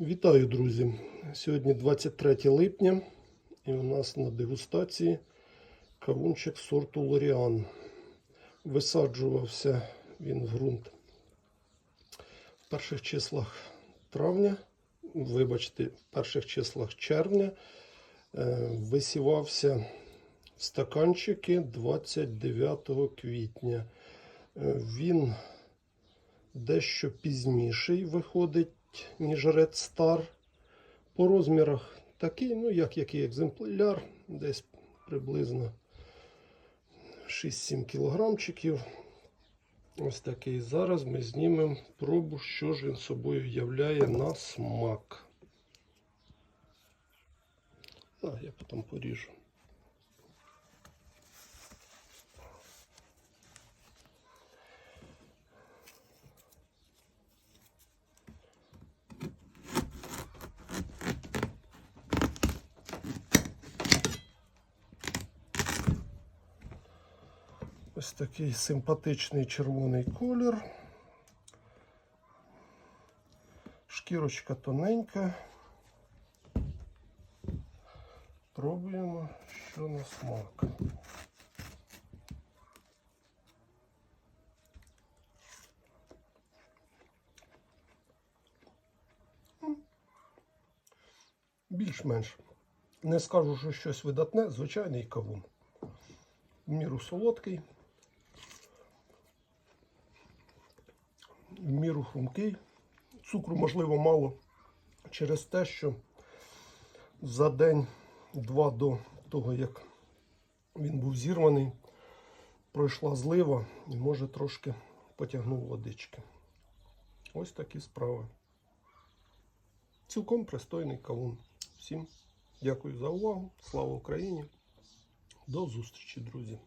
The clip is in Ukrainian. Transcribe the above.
Вітаю, друзі! Сьогодні 23 липня і у нас на дегустації кавунчик сорту Лоріан. Висаджувався він в ґрунт в перших числах травня, вибачте, в перших числах червня. Е, Висівався в стаканчики 29 квітня. Е, Він дещо пізніший виходить, ніж Red Star. По розмірах такий, ну, як який екземпляр, десь приблизно 6-7 кілограмчиків. Ось такий. Зараз ми знімемо пробу, що ж він собою являє на смак. А, я потім поріжу. Ось такий симпатичний червоний колір. Шкірочка тоненька. Пробуємо, що на смак. Більш-менш. Не скажу, що щось видатне, звичайний кавун. В міру солодкий. В міру хрумкий. Цукру, можливо, мало через те, що за день-два до того, як він був зірваний, пройшла злива і може трошки потягнув водички. Ось такі справи. Цілком пристойний кавун. Всім дякую за увагу. Слава Україні! До зустрічі, друзі!